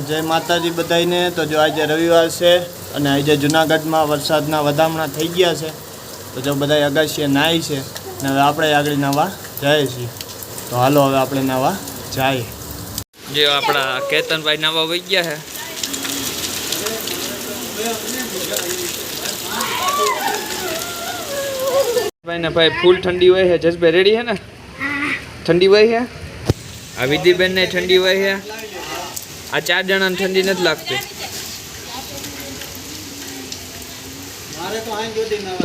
જય માતાજી બધાઈને તો જો આજે રવિવાર છે અને આજે જુનાગઢમાં વરસાદના વધામણા થઈ ગયા છે. તો જો બધા અગાશીએ નાહી છે ને હવે આપણે આગળ નાવા જઈએ છીએ. તો હાલો હવે આપણે નાવા જઈએ. જે આપણા કેતનભાઈ નાવા વહી ગયા છે. ભાઈ ને ભાઈ ફૂલ ઠંડી હોય છે. જસભાઈ રેડી છે ને? ઠંડી હોય છે? આ વિધિબેન ને ઠંડી હોય છે? આ ચાર જણાને ઠંડી નથી લાગતી.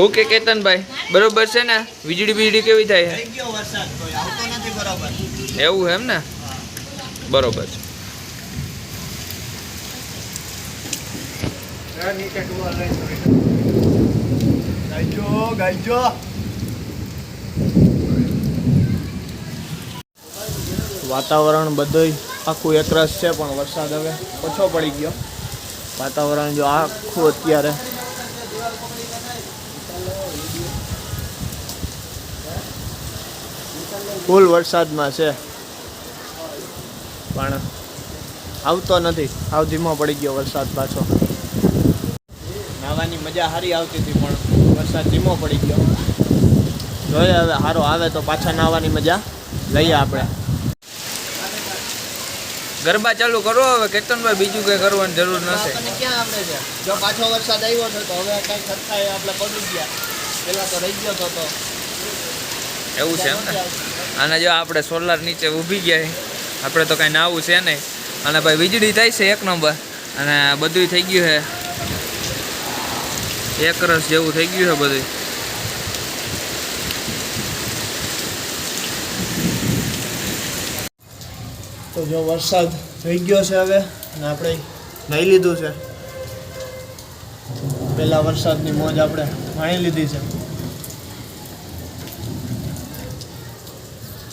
ઓકે કેતનભાઈ બરોબર છે ને? વીજળી બીજળી કેવી થાય છે? થઈ ગયો વરસાદ કોઈ આવતો નથી બરાબર. એવું એમ ને? બરોબર છે. વાતાવરણ બધુંય આખું એકરસ છે પણ વરસાદ હવે ઓછો પડી ગયો. વાતાવરણ જો આખું અત્યારે. ફૂલ વરસાદમાં છે. પણ આવતો નથી. આવ ધીમો પડી ગયો વરસાદ પાછો. નાવાની મજા સારી આવતી હતી પણ વરસાદ ધીમો પડી ગયો. જોઈએ હવે સારો આવે તો પાછા નાવાની મજા લઈએ આપણે. ગરબા ચાલુ કરો હવે કેતનભાઈ બીજું કઈ કરવાની જરૂર નથી. ક્યાં આવડે છે? જો પાછો વરસાદ આવ્યો છે તો હવે કઈ ખર્ચાએ આપણે પડી ગયા. પેલા તો રહી ગયો તો તો. એવું છે એમ ને? અને જો આપણે સોલાર નીચે ઊભી ગયા આપણે તો કાંઈ નાવું છે નહીં. અને ભાઈ વીજળી થાય છે એક નંબર. અને બધું થઈ ગયું છે. એક રસ જેવું થઈ ગયું છે બધું તો જો વરસાદ થઈ ગયો છે હવે અને આપણે લઈ લીધું છે. પેલા વરસાદની મોજ આપણે માણી લીધી છે.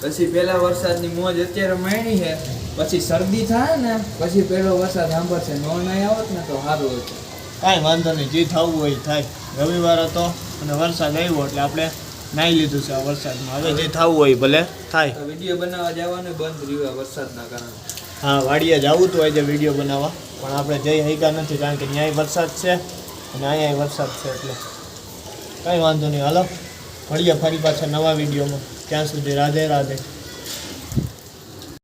પછી પેલા વરસાદની મોજ અત્યારે માણી છે. પછી શરદી થાય ને પછી પેલો વરસાદ સાંભળશે. નો નહીં આવત ને તો સારું હતું. કાંઈ વાંધો નહીં જે થવું હોય થાય. રવિવાર હતો અને વરસાદ આવ્યો એટલે આપણે નાહી લીધું છે આ વરસાદમાં. હવે જે થવું હોય ભલે થાય. વીડિયો બનાવવા જવાનું બંધ રહ્યું વરસાદના કારણે. હા વાડીએ જવું તો હોય છે વીડિયો બનાવવા. પણ આપણે જઈ હૈકા નથી કારણ કે ન્યાય વરસાદ છે અને અહીંયા વરસાદ છે એટલે કાંઈ વાંધો નહીં. હાલો મળીએ ફરી પાછા નવા વિડીયોમાં. ત્યાં સુધી રાધે રાધે.